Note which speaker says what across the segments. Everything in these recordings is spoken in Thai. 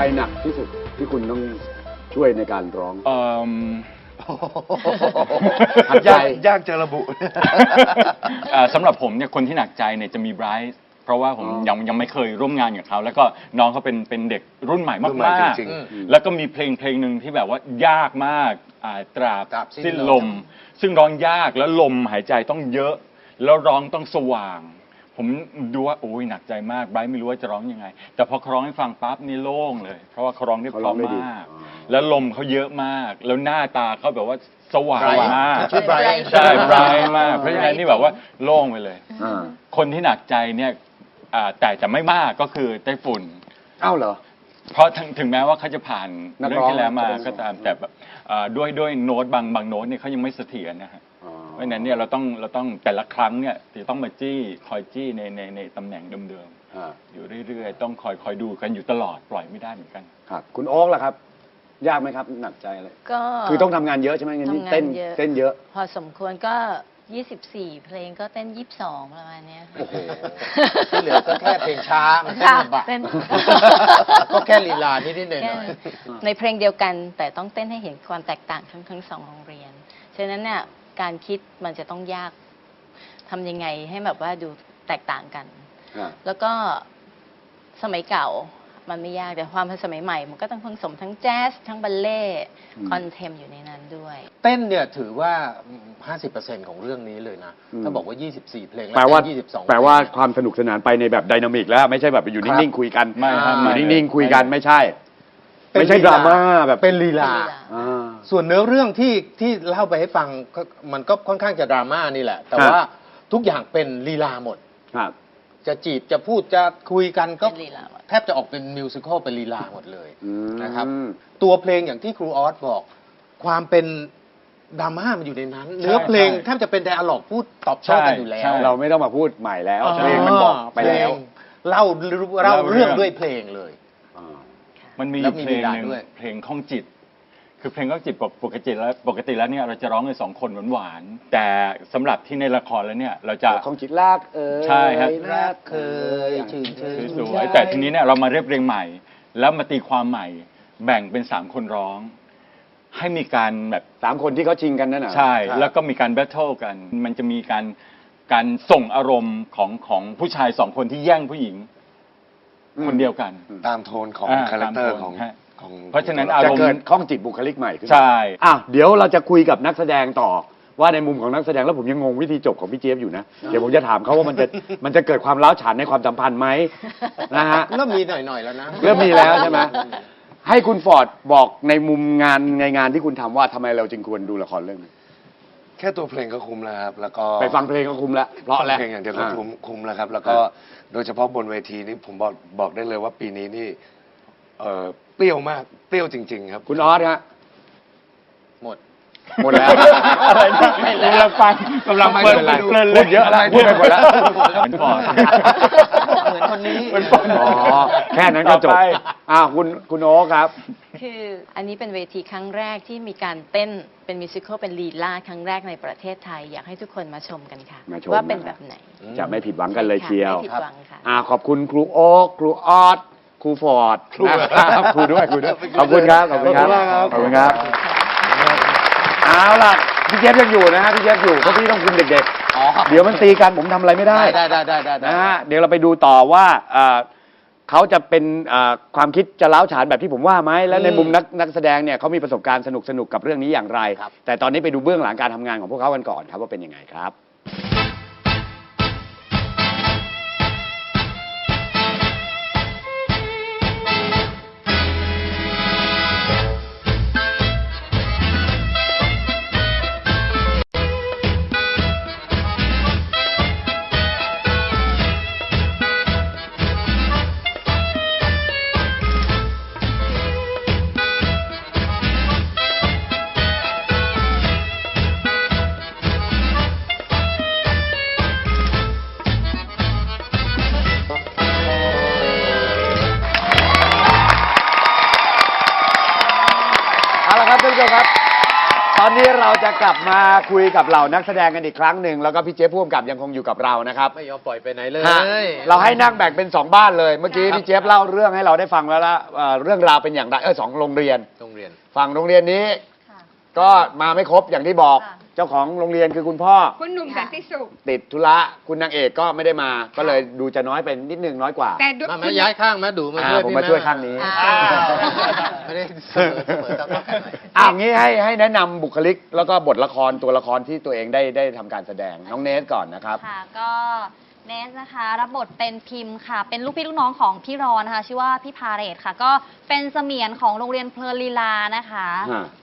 Speaker 1: รหนักที่สุดที่คุณต้องช่วยในการร้อง
Speaker 2: เอิ่ม
Speaker 1: หัดใจ
Speaker 3: ยากยากจะระบุ
Speaker 2: เอ่อสำหรับผมเนี่ยคนที่หนักใจเนี่ยจะมีไบรท์เพราะว่าผม
Speaker 1: อ๋อ
Speaker 2: ยังยังไม่เคยร่วมงานกับเขา แล้วก็น้องเขาเป็นเป็นเด็กรุ่นใหม่
Speaker 3: รุ่นใหม่
Speaker 2: มาก
Speaker 3: จริง
Speaker 2: ๆแล้วก็มีเพลงเพลงหนึ่งที่แบบว่ายากมากอ่าตราบ
Speaker 4: ตราบสิ้น
Speaker 2: สิ้น
Speaker 4: ล
Speaker 2: ล
Speaker 4: ม
Speaker 2: ม ซึ่งร้องยากแล้วลมหายใจต้องเยอะ แล้วร้องต้องสว่าง ผมดูว่าโอ้ยหนักใจมากไบรท์ไม่รู้ว่าจะร้องยังไง แต่พอเขาร้องให้ฟังปั๊บนี่โล่งเลย เพราะว่าเขาร้องได้เพ
Speaker 1: เขาร้อ
Speaker 2: ราะ
Speaker 1: งได้ดี
Speaker 2: มาก
Speaker 1: อ๋อ
Speaker 2: แล้วลมเขาเยอะมาก แล้วหน้าตาเขาแบบว่าสว่าง
Speaker 4: Bright
Speaker 2: มาก
Speaker 4: ชื่อ Bright
Speaker 2: ใช่ไบรท์มาก เพราะฉะนั้นนี่แบบว่าโล่งไปเลย
Speaker 1: อ่า
Speaker 2: คนที่หนักใจเนี่ยอ่าแต่จะไม่มากก็คือไต้ฝุ่น
Speaker 1: เอ้าเหรอ
Speaker 2: เพราะถึงถึงแม้ว่าเขาจะผ่าน
Speaker 1: นัก
Speaker 2: เรื่อ
Speaker 1: ร้อง
Speaker 2: งที่แล้วมา
Speaker 1: นักร้อง
Speaker 2: ก็ตามแต่แบบอ่าด้วยด้วยโน้ตบางบางโน้ตเนี่ยเขายังไม่เสถียรนะฮะ
Speaker 1: อ๋อ
Speaker 2: เพ ราะฉะนั้นเนี่ยเราต้องเราต้องแต่ละครั้งเนี่ยจะต้องมาจี้คอยจี้ในในในตำแหน่งเดิม
Speaker 1: อ่า
Speaker 2: ๆอยู่เรื่อยๆ ต้องคอยคอยดูกันอยู่ตลอดปล่อยไม่ได้เหมือนกัน
Speaker 1: ครับ คุณโอ๊กล่ะครับ ยากไหมครับหนักใจอะไร
Speaker 5: ก็
Speaker 1: คือต้องทำงานเยอะใช่ไหมงั้นนี่
Speaker 5: ทำงาน
Speaker 1: เต้น
Speaker 5: เยอะ
Speaker 1: เต้นเยอะ
Speaker 5: พอสมควรก็ 24 เพลงก็เต้น 22 ประมาณเนี้ยค่ะ
Speaker 1: โอ้โห
Speaker 4: ที่เหลือก็แค่เพลงช้า มันเต้น
Speaker 5: ค่ะ
Speaker 4: ลำบาก
Speaker 5: เต้น
Speaker 4: ก็แค่ลีลานิดนิดๆหน่อย
Speaker 5: แค่
Speaker 4: หน่อย
Speaker 5: ในเพลงเดียวกันแต่ต้องเต้นให้เห็นความแตกต่างทั้งทั้งสองโรงเรียน ฉะนั้นเนี่ย การคิดมันจะต้องยากทำยังไงให้แบบว่าดูแตกต่างกัน
Speaker 1: อ่า
Speaker 5: แล้วก็สมัยเก่ามันไม่ยากแต่ความเป็นสมัยใหม่ มันก็ต้องผสมทั้งแจ๊สทั้งบัลเล่ต์
Speaker 1: อืม
Speaker 5: คอนเทมอยู่ในนั้นด้วย
Speaker 4: เต้นเนี่ยถือว่า 50%ของเรื่องนี้เลยนะ
Speaker 1: อืม
Speaker 4: ถ้าบอกว่า 24 เพลง
Speaker 1: แปลว่า
Speaker 4: เต้น22
Speaker 1: แปลว่าความสนุกสนานไปในแบบไดนามิกแล้ว ไม่ใช่แบบไปอยู่นิ่งๆคุยกัน
Speaker 2: ไม่ครับ
Speaker 1: อ
Speaker 2: ไม่
Speaker 1: ยู่นิ่งๆคุยกันไม่ใช่
Speaker 4: เป็น
Speaker 1: ไม่ใช่ดราม่าแบบ
Speaker 4: เป็นลีลา
Speaker 5: เป็นลีลา
Speaker 1: อ่า
Speaker 4: ส่วนเนื้อเรื่องที่ที่เล่าไปให้ฟังก็มันก็ค่อนข้างจะดราม่านี่แหละ แต่
Speaker 1: ครับ
Speaker 4: ว่าทุกอย่างเป็นลีลาหมด
Speaker 1: ครับ
Speaker 4: จะจีบจะพูดจะคุยกันก็
Speaker 5: เป็นลีลาหมด
Speaker 4: แทบจะออกเป็นมิวสิควลเป็นลีลาหมดเลย
Speaker 1: อืม
Speaker 4: นะครับ ตัวเพลงอย่างที่ครูออสบอก ความเป็นดราม่ามันอยู่ในนั้น เนื้อเพลง
Speaker 2: ใช่
Speaker 4: แทบจะเป็นไดอะล็อกพูดตอบโต้กันอยู่แล้ว
Speaker 2: ใช่
Speaker 1: เราไม่ต้องมาพูดใหม่แล้วเพลงมันบอกไปแล้ว
Speaker 4: เพงเล่าเล่า
Speaker 2: เล่าเรื่
Speaker 4: เรื่
Speaker 2: อ
Speaker 4: องงด้วยเพลงเลย
Speaker 1: อ่า
Speaker 2: มันมี
Speaker 4: แล้ว
Speaker 2: อยู่
Speaker 4: มี
Speaker 2: เพลงหนึ่ง
Speaker 4: ลีลาด้วย
Speaker 2: เพลงข้องจิต คือเพลงข้องจิตปกปกติแล้วปกติแล้วเนี่ยเราจะร้องกันสองคนหวานๆแต่สำหรับที่ในละครแล้วเนี่ยเราจะ
Speaker 1: ของจิตลากเออ
Speaker 2: ใช่ครับ
Speaker 4: รักเคยชื่นชม
Speaker 2: สวยๆแต่ทีนี้เนี่ยเรามาเรียบเรียงใหม่ แล้วมาตีความใหม่ แบ่งเป็นสามคนร้อง ให้มีการแบบ
Speaker 1: สามคนที่เขาชิงกันนั่นน่ะ
Speaker 2: ใช่
Speaker 1: ครับ
Speaker 2: แล้วก็มีการแบทเทิลกัน มันจะมีการการส่งอารมณ์ของของผู้ชายสองคนที่แย่งผู้หญิงคนเดียวกัน
Speaker 3: ตามโทนของ
Speaker 2: อ่า
Speaker 3: คาแรคเตอร์
Speaker 2: ตามโทน
Speaker 3: ของ
Speaker 2: ฮะ
Speaker 3: ของ
Speaker 2: เพราะฉะนั้น
Speaker 3: ของ
Speaker 2: อาร
Speaker 1: จะ
Speaker 2: มณ์
Speaker 1: เกิดข้องจิตบุคลิกใหม่ขึ้น
Speaker 2: ใช่
Speaker 1: อะเดี๋ยวเราจะคุยกับนักแสดงต่อว่าในมุมของนักแสดงแล้วผมยังงงวิธีจบของพี่เจี๊ยบอยู่นะ เดี๋ยวผมจะถามเขาว่ามันจะมันจะเกิดความร้าวฉานในความสัมพันธ์ไหมนะฮะ
Speaker 4: เริ่มมีหน่อยๆแล้วนะ
Speaker 1: เริ่มมีแล้วใช่ไหมให้คุณฟอร์ดบอกในมุมงานในงานที่คุณทำว่าทำไมเราจึงควรดูละครเรื่องนี้
Speaker 3: แค่ตัวเพลงก็คุ้มแล้วครับ แล้วก็
Speaker 1: ไปฟังเพลงก็คุ้มแล้วเพราะแล้ว
Speaker 3: เพลงอย่างเดียวก็คุ้มคุ้มแล้วครับ แล้วก็โดยเฉพาะบนเวทีนี้ผมบอกบอกได้เลยว่าปีนี้นี่ เออเปรี้ยวมากเปรี้ยวจริง ๆ ครับ
Speaker 1: คุณออสฮะ
Speaker 4: หมด
Speaker 1: หมดแล้ว
Speaker 2: อะไรนะกำลังฟังกำลังเพลิน
Speaker 1: ไม่เป็นไร
Speaker 2: เพลิน
Speaker 1: พูดเยอะแล้วพูดไปหมดแล้ว
Speaker 2: เหมือนฟอร์ด
Speaker 4: เหมือนคนนี้
Speaker 2: เป็นฟอร์ด
Speaker 1: อ๋อแค่นั้นก็จบ
Speaker 2: ต่อไป
Speaker 1: อ่าคุณคุณโอ๊คครับ
Speaker 5: คืออันนี้เป็นเวทีครั้งแรกที่มีการเต้นเป็นมิวสิควลเป็นลีลาครั้งแรกในประเทศไทย อยากให้ทุกคนมาชมกันค่ะ
Speaker 1: มาชม
Speaker 5: ว่าเป็น
Speaker 1: นะ
Speaker 5: แบบไหน
Speaker 1: จะไม่ผิดหวังกันเลย
Speaker 5: ค่ะ
Speaker 1: เชียว
Speaker 5: ไม่ผิดหวังค่ะ
Speaker 1: อ่าขอบคุณครูโอ๊คครูออส ครูฟอร์ดนะครับครูด้วยครูด้วยขอบคุณครับขอบคุณครับ
Speaker 3: ขอบคุณครับ
Speaker 1: ขอบคุณครับเอาล่ะพี่เจฟยังอยู่นะฮะพี่เจฟอยู่เพราะพี่ต้องคุมเด็ก
Speaker 4: อ๋อ
Speaker 1: ๆ เดี๋ยวมันตีกันผมทำอะไรไม่ได้
Speaker 4: ได้ได้ได้ได้ได้
Speaker 1: นะฮะเดี๋ยวเราไปดูต่อว่าเอ่อเขาจะเป็นเอ่อความคิดจะเล้าวฉานแบบที่ผมว่าไหมและใน
Speaker 4: อืม
Speaker 1: มุมนักนักแสดงเนี่ยเขามีประสบการณ์สนุกสนุกๆกับเรื่องนี้อย่างไร
Speaker 4: ครับ
Speaker 1: แต่ตอนนี้ไปดูเบื้องหลังการทำงานของพวกเขากันก่อนครับว่าเป็นยังไงครับ อาละครับท่านผู้ชมครับตอนนี้เราจะกลับมาคุยกับเหล่านักแสดงกันอีกครั้งหนึ่งแล้วก็พี่เจ๊พ่วงกับยังคงอยู่กับเรานะครับ
Speaker 4: ไม่ยอมปล่อยไปไหนเลย
Speaker 1: ฮะเราให้นั่งแบ่งเป็นสองบ้านเลย เมื่อกี้พี่เจี๊ยบเล่าเรื่องให้เราได้ฟังแล้วละเอ่อเรื่องราวเป็นอย่างไรเออสองโรงเรียน
Speaker 4: โรงเรียน
Speaker 1: ฝั่งโรงเรียนนี้ก็มาไม่ครบอย่างที่บอก เจ้าของโรงเรียนคือคุณพ่อ
Speaker 6: คุณหนุ่มสันติสุข
Speaker 1: ติดธุระคุณนางเอกก็ไม่ได้มา ก็เลยดูจะน้อยเป็นนิดนึงน้อยกว่า
Speaker 6: แต่ด้วย
Speaker 4: มามาย้ายข้างมาดูมา
Speaker 1: อ่า
Speaker 4: ช่วย
Speaker 1: ผม
Speaker 4: พี่
Speaker 1: มาช่วยข้างนี้
Speaker 5: อ่า
Speaker 4: ไม่ได้เสมอเสมอตามข้างไหน
Speaker 1: อ่างี้ให้ให้แนะนำบุคลิก แล้วก็บทละครตัวละครที่ตัวเองได้ได้ทำการแสดงน้องเนสก่อนนะครับ
Speaker 7: ค่ะก็ เนสนะคะรับบทเป็นพิมพ์ค่ะ เป็นลูกพี่ลูกน้องของพี่รอนนะคะ ชื่อว่าพี่พาเรตค่ะ ก็เป็นเสมียนของโรงเรียนเพลินลีลานะคะ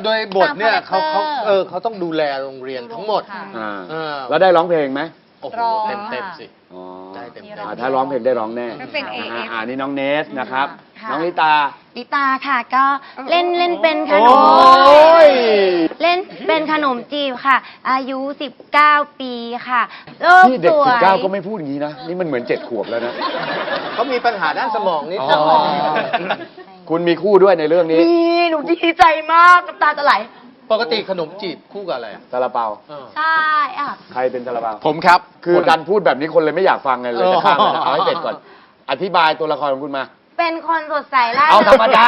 Speaker 4: โดยบทเนี่ย
Speaker 7: ตาม
Speaker 4: เขาเขา
Speaker 7: character
Speaker 4: เออเขาต้องดูแลโรงเรียนทั้งหมด
Speaker 7: ค่ะ
Speaker 1: อ่า
Speaker 4: เออ
Speaker 1: แล้วได้ร้องเพลงไหม
Speaker 4: โอ้โห
Speaker 7: ร้อง
Speaker 4: เต็มเต็ม
Speaker 7: ค่ะ
Speaker 4: ๆสิ
Speaker 1: อ๋อ
Speaker 4: ได้เต็มๆ
Speaker 1: อ่าถ้าร้องเพลงได้ร้องแน่
Speaker 6: ก็เป็น AF
Speaker 1: อ่าอ่านี่น้องเนสนะครับ
Speaker 7: ค่ะ
Speaker 1: น้องลิตา
Speaker 8: ลิตาค่ะก็เล่นเล่นเป็นข
Speaker 1: โอ้
Speaker 8: นม
Speaker 1: ย
Speaker 8: เล่นเป็นขนมจีบค่ะ อายุ 19 ปีค่ะโลก
Speaker 1: พี่เด็
Speaker 8: ส
Speaker 1: ก
Speaker 8: ว
Speaker 1: สิบ
Speaker 8: ย
Speaker 1: เก้าก็ไม่พูดอย่างนี้นะ นี่มันเหมือนเจ็ดขวบแล้วนะ
Speaker 4: เขามีปัญหาด้านสมองนิดหน่
Speaker 1: อ๋
Speaker 4: อ
Speaker 1: อ
Speaker 4: ย
Speaker 1: คุณมีคู่ด้วยในเรื่องนี้
Speaker 8: มีหนูดีใจมากน้ำตาจะไหล
Speaker 4: ปกติขนมจีบคู่กับอะไรอะ
Speaker 1: ซาลาเปา
Speaker 4: เออ
Speaker 8: ใช่อะ
Speaker 1: ใครเป็นซาลาเปา
Speaker 4: ผมครับ
Speaker 1: คือดันพูดแบบนี้คนเลยไม่อยากฟังไงเลยจะข้ามไปนะเอาให้เสร็จก่อน อธิบายตัวละครของคุณมา
Speaker 8: เป็นคนสดใสร่า
Speaker 1: เอาธรรมดา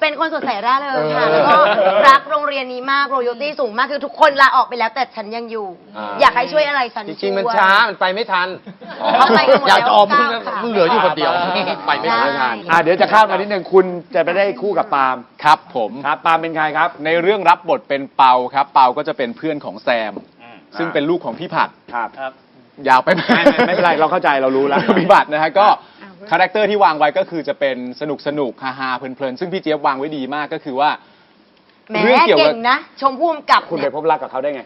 Speaker 8: เป็นคนสดใสร่าเริงค่ะ
Speaker 1: เออ
Speaker 8: แล้วก็รักโรงเรียนนี้มากโรโยตี้สูงมากคือทุกคนลาออกไปแล้วแต่ฉันยังอยู่
Speaker 1: อ่า
Speaker 8: อยากให้ช่วยอะไรฉัน
Speaker 4: จ
Speaker 8: ช่วย
Speaker 4: ริงๆ มันช้า มันไปไม่ทัน
Speaker 8: เขาไปกันหมด
Speaker 4: อยากจะออกมึง
Speaker 8: แล้วเก้าค่ะ
Speaker 4: มึงเหลืออยู่คนเดียว ไปไม่ทัน
Speaker 1: ไม่ทันอะเดี๋ยวจะข้ามมานิดนึงคุณจะไปได้คู่กับปาล์ม
Speaker 9: ครับผม
Speaker 1: ครับปาล์มเป็นใครครับ
Speaker 9: ในเรื่องรับบทเป็นเปาครับ เปาก็จะเป็นเพื่อนของแซม ซึ่งเป็นลูกของพี่ผัด
Speaker 1: ครับ
Speaker 9: ยาวไปไหม
Speaker 1: ไม่ไม่ไม่เป็นไรเราเข้าใจเรารู้แล้ว
Speaker 9: พี่ผัดนะฮะก็ คาแรคเตอร์ที่วางไว้ก็คือจะเป็นสนุกสนุกฮาฮาๆเพลินๆ ซึ่งพี่เจี๊ยบวางไว้ดีมากก็คือว่า
Speaker 8: แหม
Speaker 9: เรื่องเกี่ยวกับ
Speaker 8: เก่งนะ ชมพู่กำกับ
Speaker 1: คุณไป
Speaker 8: เนี่ย
Speaker 1: พบรักกับเขาได้ไง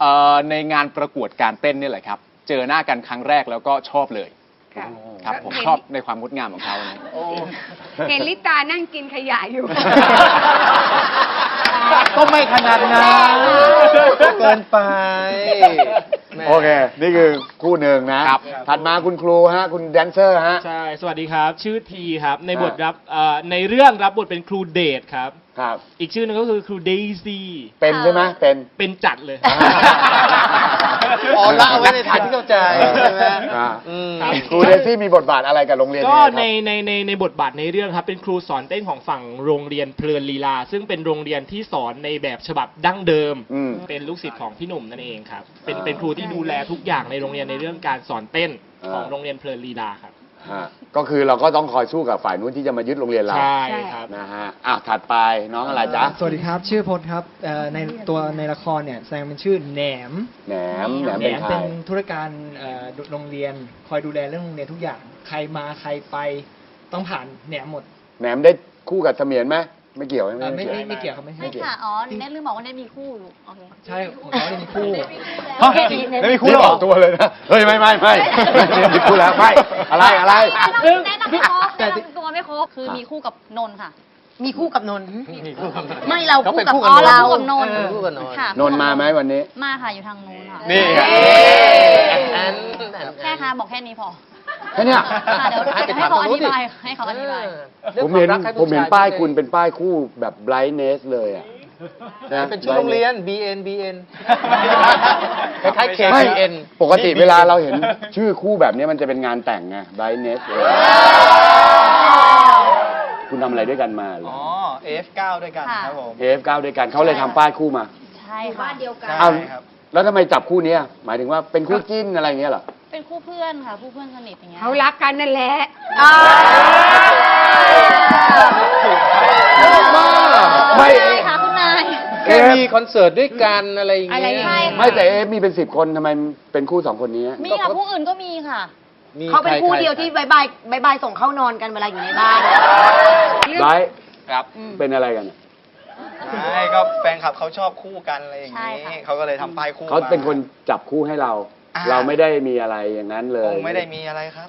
Speaker 9: เอ่อในงานประกวดการเต้นนี่แหละครับ เจอหน้ากันครั้งแรกแล้วก็ชอบเลย
Speaker 6: ค่ะ
Speaker 9: ครับผม
Speaker 6: เห็น
Speaker 9: ชอบในความงดงามของเขานะ
Speaker 6: เห็นลิตานั่งกินขยะอยู่
Speaker 4: ก็ไม่ขนาดนั้นเกินไปแหม
Speaker 1: โอเค นี่คือคู่หนึ่งนะ ครับ ถัดมาคุณครูฮะ คุณแดนเซอร์ฮะ
Speaker 10: ใช่ สวัสดีครับ ชื่อทีครับ ในบท
Speaker 1: อ่า
Speaker 10: รับเอ่อในเรื่องรับบทเป็นครูเดทครับ
Speaker 1: ครับ
Speaker 10: อีกชื่อหนึงก็คือครูเดซี่
Speaker 1: เป็นใช่ไหมเป็น
Speaker 10: เป็นจัดเลย
Speaker 4: อ๋ อละเอาไว้ในฐานที่เข้าใจใช่ไหม
Speaker 1: อ่า
Speaker 4: อืม
Speaker 10: ครับ
Speaker 1: ครูเดซี่มีบทบาทอะไรกับโรงเรียน
Speaker 10: ก็
Speaker 1: ยังไงครับ
Speaker 10: ในในในในบทบาทในเรื่องครับเป็นครูสอนเต้นของฝั่งโรงเรียนเพลินลีลา ซึ่งเป็นโรงเรียนที่สอนในแบบฉบับดั้งเดิม
Speaker 1: อืม
Speaker 10: เป็นลูกศิษย์ของพี่หนุ่มนั่นเองครับเป็น
Speaker 1: อ่า
Speaker 10: เป็นครูที่ดูแลทุกอย่างในโรงเรียนในเรื่องการสอนเต้น
Speaker 1: อ่า
Speaker 10: ของโรงเรียนเพลินลีลาครับ
Speaker 1: ฮะ ก็คือเราก็ต้องคอยสู้กับฝ่ายนู้นที่จะมายึดโรงเรียนเรา
Speaker 10: ใช่ครับ
Speaker 1: นะฮะอะถัดไปน้องอะไรจ๊ะ
Speaker 11: สวัสดีครับ ชื่อพจน์ครับเอ่อในตัวในละครเนี่ยแสดงเป็นชื่อแหนม
Speaker 1: แหนมแหนม
Speaker 11: แหน
Speaker 1: เป็น
Speaker 11: ม
Speaker 1: ใคร
Speaker 11: เป็นธุรการเอ่อโรงเรียน คอยดูแลเรื่องโรงเรียนทุกอย่าง ใครมาใครไปต้องผ่านแหนมหมด
Speaker 1: แหนมได้คู่กับเสมียนไหม ไม่เกี่ยวใช่ไหม
Speaker 11: เอ่อไม่
Speaker 1: เกี่ยว
Speaker 11: ไม่ไม่เกี่ยวครับไม่
Speaker 7: ไม่
Speaker 11: เกี่ยว
Speaker 7: ค่ะ อ๋อ เนสลืมบอกว่าเนสมีคู่ลูกโอเค
Speaker 11: ใช่ของเขาเนี่ยมีคู่
Speaker 1: ไม่มีคู่ออกตัวเลยนะ เฮ้ยไม่ไม่ไม่ไม่มีคู่แล้วไม่อะไรอะไร
Speaker 7: แนะนำไม่ครบแนะนำตัวไม่ครบ คือมีคู่กับนนท์ค่ะ
Speaker 8: มีคู่กับนนท์ไม่เรา
Speaker 4: เขา
Speaker 8: คู่
Speaker 4: เป็น
Speaker 8: กับ
Speaker 4: คู่
Speaker 8: อ๋
Speaker 4: กั
Speaker 8: อบ
Speaker 7: เรา
Speaker 8: เรา
Speaker 7: คู่กับนนท์
Speaker 4: เออคู่กับนนท์
Speaker 7: ค่ะ
Speaker 1: นนท์มาไหมวันนี้
Speaker 7: มาค่ะอยู่ทางนู้นค่ะ
Speaker 1: นี่ไง
Speaker 4: แอน
Speaker 7: แค่ค่ะบอกแค่นี้พอ
Speaker 1: แค่เนี้ย
Speaker 7: ค่ะเดี๋ยว
Speaker 4: ให้ไป
Speaker 7: ให้
Speaker 4: ถาม
Speaker 7: เขาอ
Speaker 4: ทางนู้น
Speaker 7: ธิ
Speaker 4: ดิ
Speaker 7: บายให้เขาอธิบาย
Speaker 1: ผมเห็นผมเห็นป้ายคุณเป็นป้ายคู่แบบ brightness เลยอะะ
Speaker 4: เป็นชื่อโรงเรียน BN BN คล้ายๆ
Speaker 1: ไม่
Speaker 4: KPN
Speaker 1: ปกติเวลาเราเห็นชื่อคู่แบบนี้มันจะเป็นงานแต่งไง brightness เลยคุณทำอะไรด้วยกันมาเหรอ
Speaker 9: อ๋อ F9 ด้วยกัน
Speaker 7: ค่ะ
Speaker 9: ครับผม
Speaker 1: F9 ด้วยกันเขาเลยทำป้ายคู่มา
Speaker 7: ใช่ค่ะ
Speaker 1: อ้าวแล้วทำไมจับคู่เนี้ยหมายถึงว่าเป็นคู่จิ้นอะไรอย่างเงี้ยเหรอ
Speaker 7: เป็นคู่เพื่อนค่ะคู่เพื่อนสนิทอย่างเงี้ย
Speaker 6: เขารักกันนั่นแหละ
Speaker 1: ไม่
Speaker 7: ใช่ค่ะคุณนาย
Speaker 4: แค่มีคอนเสิร์ตด้วยกันอะไรอย่าง
Speaker 6: อะไร
Speaker 4: เงี้ย
Speaker 6: ใช่
Speaker 1: ไม่แต่เอฟมีเป็นสิบคนทำไมเป็นคู่สองคนนี้
Speaker 7: มีค่ะคู่อื่นก็มีค่ะ
Speaker 4: มี
Speaker 8: เขาเป็น
Speaker 4: ใร
Speaker 8: คู่
Speaker 4: ใร
Speaker 8: เดียวที่บายบายบายบายส่งเข้านอนกันเวลาอยู่ในบ้าน
Speaker 1: ไบร์ท
Speaker 9: ครับ
Speaker 1: เป็นอะไรกันอะ
Speaker 9: ใช่ก็แฟนคลับเขาชอบคู่กันอะไรอย่าง
Speaker 7: ใช่
Speaker 9: นี้
Speaker 7: ค่ะ
Speaker 9: เขาก็เลยทำป้ายคู่
Speaker 1: เขาเป็นคนจับคู่ให้เรา
Speaker 9: อ่า
Speaker 1: เราไม่ได้มีอะไรอย่างนั้นเล
Speaker 9: ค
Speaker 1: ย
Speaker 9: งไม่ได้มีอะไรครับ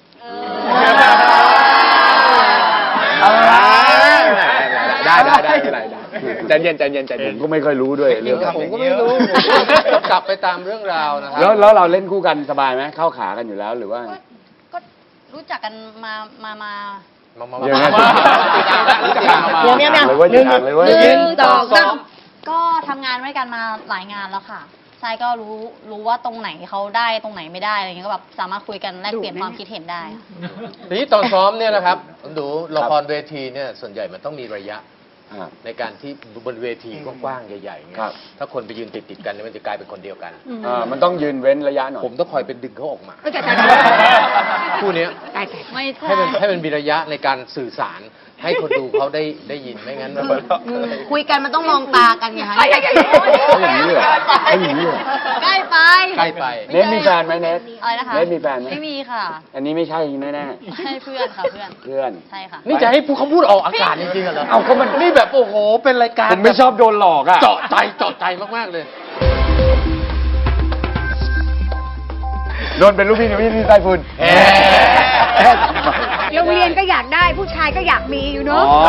Speaker 1: ได้ได้ได้ไม่เป็นไรได้ใจเย็นใจเย็นใจเย็นผมก็ไม่ค่อยรู้ด้วยเรื่อง
Speaker 4: ผมก็ไม่รู้ก็กลับไปตามเรื่องราวนะครั
Speaker 1: แล้วแล้วเราเล่นคู่กันสบายไหมเข้าขากันอยู่แล้วหรือว่า
Speaker 7: ก็ก็รู้จักกันมามามา
Speaker 4: มามา
Speaker 1: ยังไง
Speaker 4: รู้จักกันมา
Speaker 8: เดี๋ยวเนี่ยเนี่ย
Speaker 1: เลยเว่า
Speaker 8: หนึ่ง
Speaker 1: เลยเว่า
Speaker 8: หนึ่งสองสาม
Speaker 7: ก็ทำงานด้วยกันมาหลายงานแล้วค่ะใช่ก็รู้รู้ว่าตรงไหนเขาได้ตรงไหนไม่ได้อะไรเงี้ยก็แบบสามารถคุยกันแลกเปลี่ยนความคิดเห็นได้ค่ะ
Speaker 4: ทีนี้ตอนซ้อมเนี่ยนะครับดูละครเวทีเนี่ยส่วนใหญ่มันต้องมีระยะ
Speaker 1: อ่า
Speaker 4: ในการที่บนเวทีกว้างๆใหญ่ๆเนี่ย
Speaker 1: ครับ
Speaker 4: ถ้าคนไปยืนติดๆกันเนี่ยมันจะกลายเป็นคนเดียวกัน
Speaker 1: อ่ามันต้องยืนเว้นระยะหน่อย
Speaker 4: ผมต้องคอยเป็นดึงเขาออกมา
Speaker 6: ก็จะจะ
Speaker 4: คู่เนี้ย
Speaker 6: ตายแต่
Speaker 7: ไม่ใช่
Speaker 4: ให้มันให้มันมีระยะในการสื่อสาร ให้คนดูเขาได้ได้ยินไม่งั้นมัน
Speaker 8: คุยกันมันต้องมองตากันไงคะ
Speaker 1: เขาอย่างนี้เหรอเขาอย่างนี้เหรอ
Speaker 7: ใกล้ไป
Speaker 4: ใกล้ไป
Speaker 1: เนทมีแฟนไหมเนท
Speaker 7: อะไรนะคะ
Speaker 1: เนทมีแฟนไหม
Speaker 7: ไม่มีค่ะ
Speaker 1: อันนี้ไม่ใช่แน่
Speaker 7: ให้เพื่อนค่ะเพื่อน
Speaker 1: ๆเพื่อน
Speaker 7: ใช่ค่ะ
Speaker 4: นี่จะให้ผู้เขาพูดออกอากาศจริงๆเหรอ
Speaker 1: เอาก็มัน
Speaker 4: นี่แบบโอ้โหเป็นรายการ
Speaker 1: ผมไม่ชอบโดนหลอกอะ
Speaker 4: เจาะใจเจาะใจมากๆเลย
Speaker 1: โดนเป็นลูกพี่หนูพี่นี่ไต้ฝุ่น
Speaker 6: โรงเรียนก็อยากได้ผู้ชายก็อยากมีอยู่เนาะ
Speaker 1: อ๋อ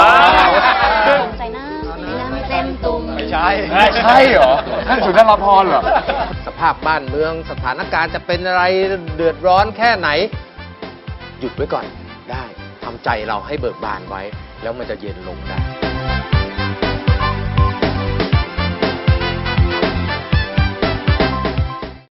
Speaker 7: ใจหน้า
Speaker 8: เต็มตุ่ม
Speaker 4: ไม่ใช่
Speaker 1: ใช่เหรอท่านสุนทรภรณ์เหรอ
Speaker 4: สภาพบ้านเมืองสถานการณ์จะเป็นอะไรเดือดร้อนแค่ไหน หยุดไว้ก่อนได้ทำใจเราให้เบิกบานไว้ แล้วมันจะเย็นลงได้